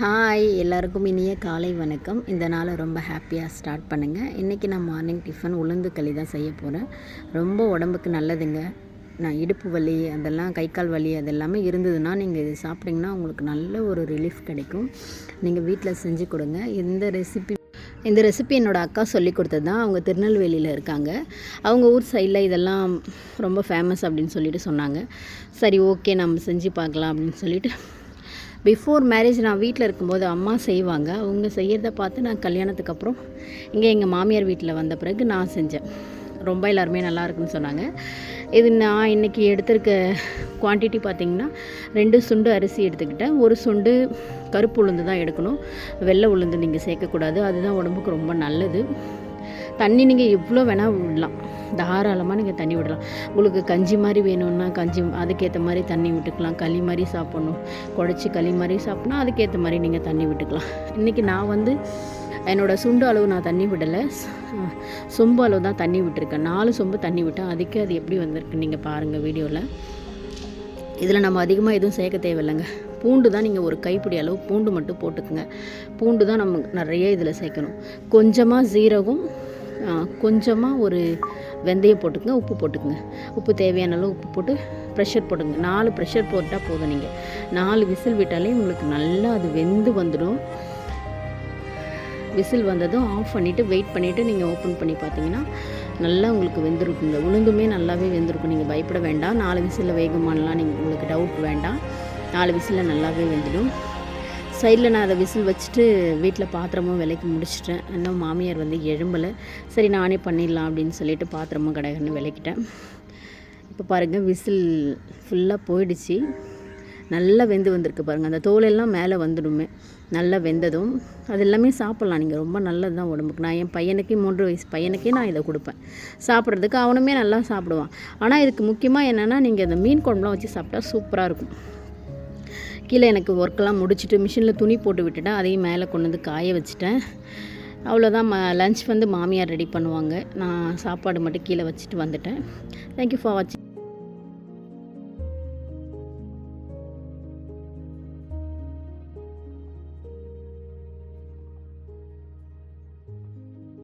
Hi எல்லாருக்கும் இனிய காலை வணக்கம். இந்த நாளை ரொம்ப ஹாப்பியாக ஸ்டார்ட் பண்ணுங்கள் இன்றைக்கி நான் மார்னிங் டிஃபன் உளுந்து களி தான் செய்ய போகிறேன் ரொம்ப உடம்புக்கு நல்லதுங்க. நான் இடுப்பு வலி அதெல்லாம் கை கால் வலி அதெல்லாமே இருந்ததுன்னா நீங்கள் இது சாப்பிட்டிங்கன்னா உங்களுக்கு நல்ல ஒரு ரிலீஃப் கிடைக்கும். நீங்கள் வீட்டில் செஞ்சு கொடுங்க. இந்த ரெசிபி இந்த ரெசிபி என்னோடய அக்கா சொல்லி கொடுத்தது தான். அவங்க திருநெல்வேலியில் இருக்காங்க. அவங்க ஊர் சைடில் இதெல்லாம் ரொம்ப ஃபேமஸ் அப்படின்னு சொல்லிட்டு சொன்னாங்க. சரி ஓகே நம்ம செஞ்சு பார்க்கலாம் அப்படின்னு சொல்லிட்டு பிஃபோர் மேரேஜ் நான் வீட்டில் இருக்கும்போது அம்மா செய்வாங்க. அவங்க செய்கிறத பார்த்து நான் கல்யாணத்துக்கு அப்புறம் இங்கே எங்கள் மாமியார் வீட்டில் வந்த பிறகு நான் செஞ்சேன். ரொம்ப எல்லாருமே நல்லா இருக்குன்னு சொன்னாங்க. இது நான் இன்றைக்கி எடுத்திருக்க குவான்டிட்டி பார்த்திங்கன்னா ரெண்டு சுண்டு அரிசி எடுத்துக்கிட்டேன். ஒரு சுண்டு கருப்பு உளுந்து தான் எடுக்கணும். வெள்ளை உளுந்து நீங்கள் சேர்க்கக்கூடாது. அதுதான் உடம்புக்கு ரொம்ப நல்லது. தண்ணி நீங்கள் எவ்வளோ வேணால் விடலாம். தாராளமாக நீங்கள் தண்ணி விடலாம். உங்களுக்கு கஞ்சி மாதிரி வேணும்னா கஞ்சி அதுக்கேற்ற மாதிரி தண்ணி விட்டுக்கலாம். களி மாதிரி சாப்பிட்ணும். குழச்சி களி மாதிரி சாப்பிட்னா அதுக்கேற்ற மாதிரி நீங்கள் தண்ணி விட்டுக்கலாம். இன்றைக்கி நான் வந்து என்னோடய சுண்டு அளவு நான் தண்ணி விடலை. சொம்பு அளவு தான் தண்ணி விட்டுருக்கேன். நாலு சொம்பு தண்ணி விட்டேன். அதுக்கே அது எப்படி வந்திருக்கு நீங்கள் பாருங்கள் வீடியோவில் இதில் நம்ம அதிகமாக எதுவும் சேர்க்க தேவையில்லைங்க. பூண்டு தான் நீங்கள் ஒரு கைப்பிடி அளவு பூண்டு மட்டும் போட்டுக்குங்க. பூண்டு தான் நம்ம நிறைய இதில் சேர்க்கணும். கொஞ்சமாக சீரகம் கொஞ்சமாக ஒரு வெந்தயம் போட்டுக்கங்க உப்பு போட்டுக்கங்க. உப்பு தேவையான அளவு உப்பு போட்டு ப்ரெஷர் போடுங்க. நாலு ப்ரெஷர் போட்டால் போதும் நீங்கள் நாலு விசில் விட்டாலே உங்களுக்கு நல்லா அது வெந்து வந்துடும். விசில் வந்ததும் ஆஃப் பண்ணிவிட்டு வெயிட் பண்ணிவிட்டு நீங்கள் ஓப்பன் பண்ணி பார்த்தீங்கன்னா நல்லா உங்களுக்கு வெந்திருக்குங்க. உளுந்துமே நல்லாவே வெந்திருக்கும். நீங்கள் பயப்பட வேண்டாம். நாலு விசிலில் வேகமானலாம் நீங்கள் உங்களுக்கு டவுட் வேண்டாம். நாலு விசிலில் நல்லாவே வெந்துடும். சைடில் நான் அதை விசில் வச்சுட்டு வீட்டில் பாத்திரமும் விலைக்கு முடிச்சிட்டேன். இன்னும் மாமியார் வந்து எழும்பலை. சரி நானே பண்ணிடலாம் அப்படின்னு சொல்லிட்டு பாத்திரமும் கடைகன்னு விளக்கிட்டேன் இப்போ பாருங்கள் விசில் ஃபுல்லாக போயிடுச்சு. நல்லா வெந்து வந்திருக்கு பாருங்கள் அந்த தோலெல்லாம் மேலே வந்துடுமே. நல்லா வெந்ததும். அது எல்லாமே சாப்பிட்லாம். நீங்கள் ரொம்ப நல்லது தான் உடம்புக்கு. நான் என் பையனுக்கே மூன்று வயசு பையனுக்கே நான் இதை கொடுப்பேன். சாப்பிட்றதுக்கு அவனுமே நல்லா சாப்பிடுவான். ஆனால் இதுக்கு முக்கியமாக என்னென்னா நீங்கள் இந்த மீன் குழம்புலாம் வச்சு சாப்பிட்டா சூப்பராக இருக்கும். கீழே எனக்கு ஒர்க்கெல்லாம் முடிச்சுட்டு மிஷினில் துணி போட்டு விட்டுட்டேன். அதையும் மேலே கொண்டு வந்து காய வச்சுட்டேன். அவ்வளோதான் ம லஞ்ச் வந்து மாமியார் ரெடி பண்ணுவாங்க. நான் சாப்பாடு மட்டும் கீழே வச்சுட்டு வந்துட்டேன். தேங்க்யூ ஃபார் வாட்சிங்